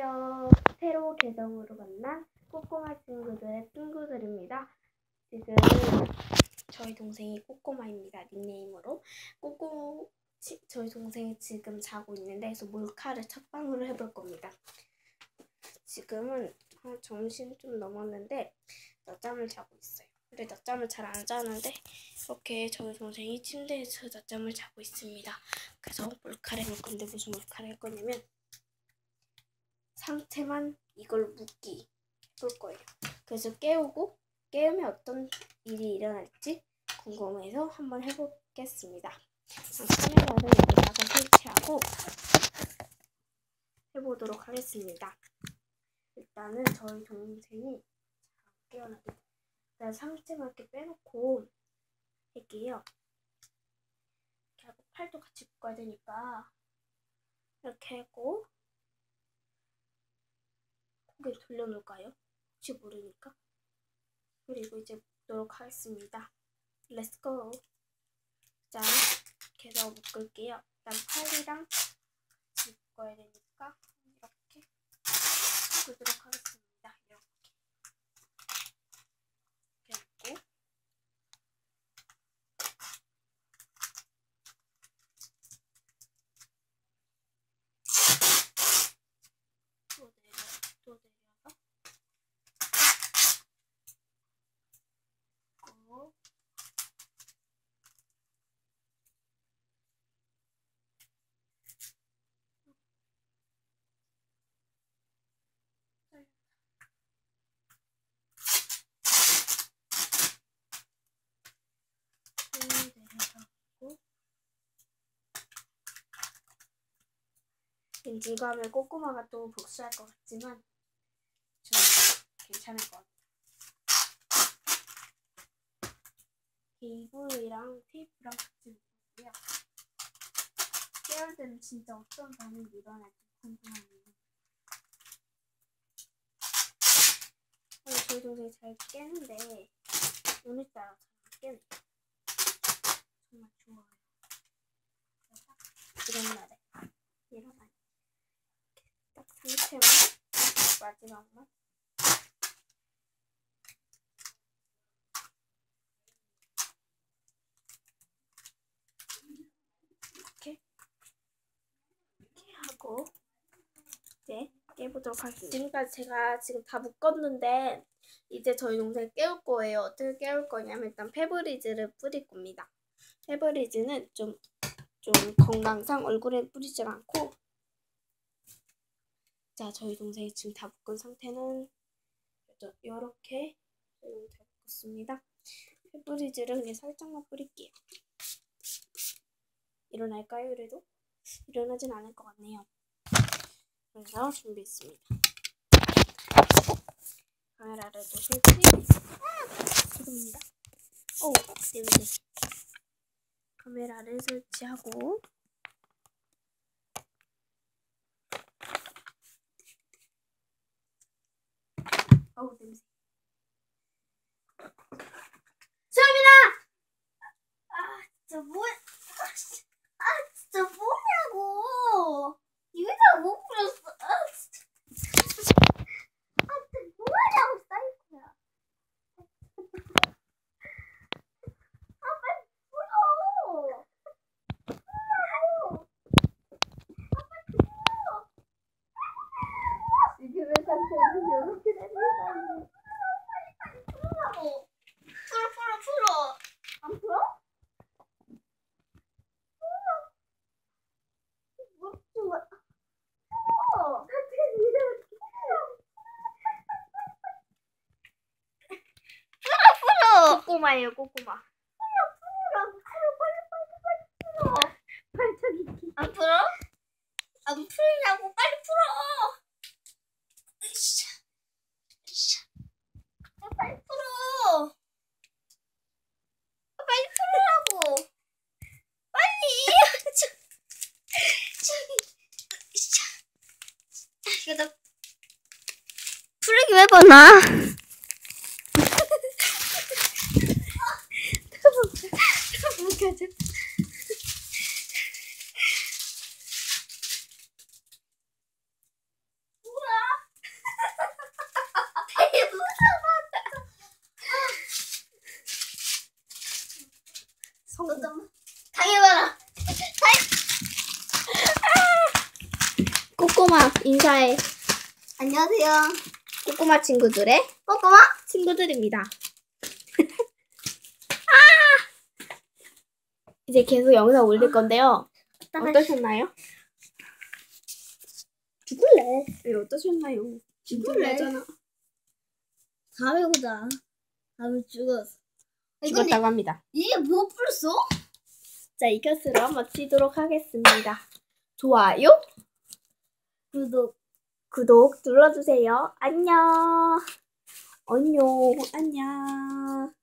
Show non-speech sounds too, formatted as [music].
안녕하세요. 새로 개성으로 만난 꼬꼬마 친구들의 친구들입니다. 지금 저희 동생이 꼬꼬마입니다. 닉네임으로. 꼬꼬, 치- 저희 동생이 지금 자고 있는데, 그래서 몰카를 첫 방으로 해볼 겁니다. 지금은 한 점심 좀 넘었는데, 낮잠을 자고 있어요. 근데 낮잠을 잘 안 자는데, 이렇게 저희 동생이 침대에서 낮잠을 자고 있습니다. 그래서 몰카를 해볼 건데, 무슨 몰카를 할 거냐면, 상체만 이걸 묶기 해볼 거예요. 그래서 깨우고 깨우면 어떤 일이 일어날지 궁금해서 한번 해보겠습니다. 카메라를 여기다가 설치하고 해보도록 하겠습니다. 일단은 저희 동생이 잘 깨어나게 일단 상체만 이렇게 빼놓고 할게요. 이렇게 하고 팔도 같이 묶어야 되니까 이렇게 하고 고개 돌려놓을까요? 혹시 모르니까. 그리고 이제 묶도록 하겠습니다. 렛츠 고. 자, 이렇게 해서 묶을게요. 일단 팔이랑 묶어야 되니까 이렇게 묶도록 하겠습니다. 이렇게. 이렇게 묶고 또 내려, 또 내려서 고 또 내려서 고 왠지 이거 하면 꼬꼬마가 또 복수할 것 같지만 저는 괜찮을 것 같아요. 이불이랑 테이프랑 같이 묶었고요. 깨울 때는 진짜 어떤 반응이 일어날지 궁금하네요. 어, 저희 동생이 잘 깨는데 오늘따라 잘 깨네. 정말 좋아요. 그래서 이런 일어나요. 딱 상체만 마지막만 이렇게 이제 깨보도록 하겠습니다. 지금까지 제가 지금 다 묶었는데 이제 저희 동생 깨울 거예요. 어떻게 깨울 거냐면 일단 페브리즈를 뿌릴 겁니다. 페브리즈는 좀 좀 건강상 얼굴에 뿌리지 않고 자, 저희 동생이 지금 다 묶은 상태는 이렇게 다 묶었습니다. 페브리즈를 그냥 살짝만 뿌릴게요. 일어날까요, 그래도? 일어나진 않을 것 같네요. 그래서 준비했습니다. 카메라를 또 설치. 죄송합니다. 오, 냄새. 카메라를 설치하고 어우 냄새. 수업이다. 아 진짜 뭐? 아, 씨. 아 진짜 뭐냐고. 이거 다못 풀었어. 아 진짜. 아 진짜 뭐하냐고 사이코야. 아 빨리 풀어. 풀어. 아 빨리 풀어. 지금의 상태는 이렇게 됩니다. 풀으라고. 풀어, 풀어, 풀어. 안 풀어? 풀어. 뭐, 좋아. 풀어. 풀어, 풀어. 꼬꼬마예요, 꼬꼬마. 풀어, 풀어. 풀어, 빨리, 빨리, 빨리 풀어. 발차기. 안 풀어? 안 풀냐고, 빨리 풀어. 으쌰. 으쌰. 아, 빨리 풀어. 아, 빨리 풀으라고. 빨리. [laughs] 으쌰. 아, 이거 나 풀기 해보나? 강해봐라. 아! 꼬꼬마 인사해. 안녕하세요. 꼬꼬마 친구들의 꼬꼬마 친구들입니다. [laughs] 아! 이제 계속 영상 올릴 건데요. 어떠셨나요? 죽을래. 왜 어떠셨나요? 죽을래잖아 다음에 보자. 다음에 죽었어. 죽었다고 합니다. 얘뭐 풀었어? 자, 이것으로 마치도록 하겠습니다. 좋아요, 구독. 구독 눌러주세요. 안녕. 안녕. 안녕.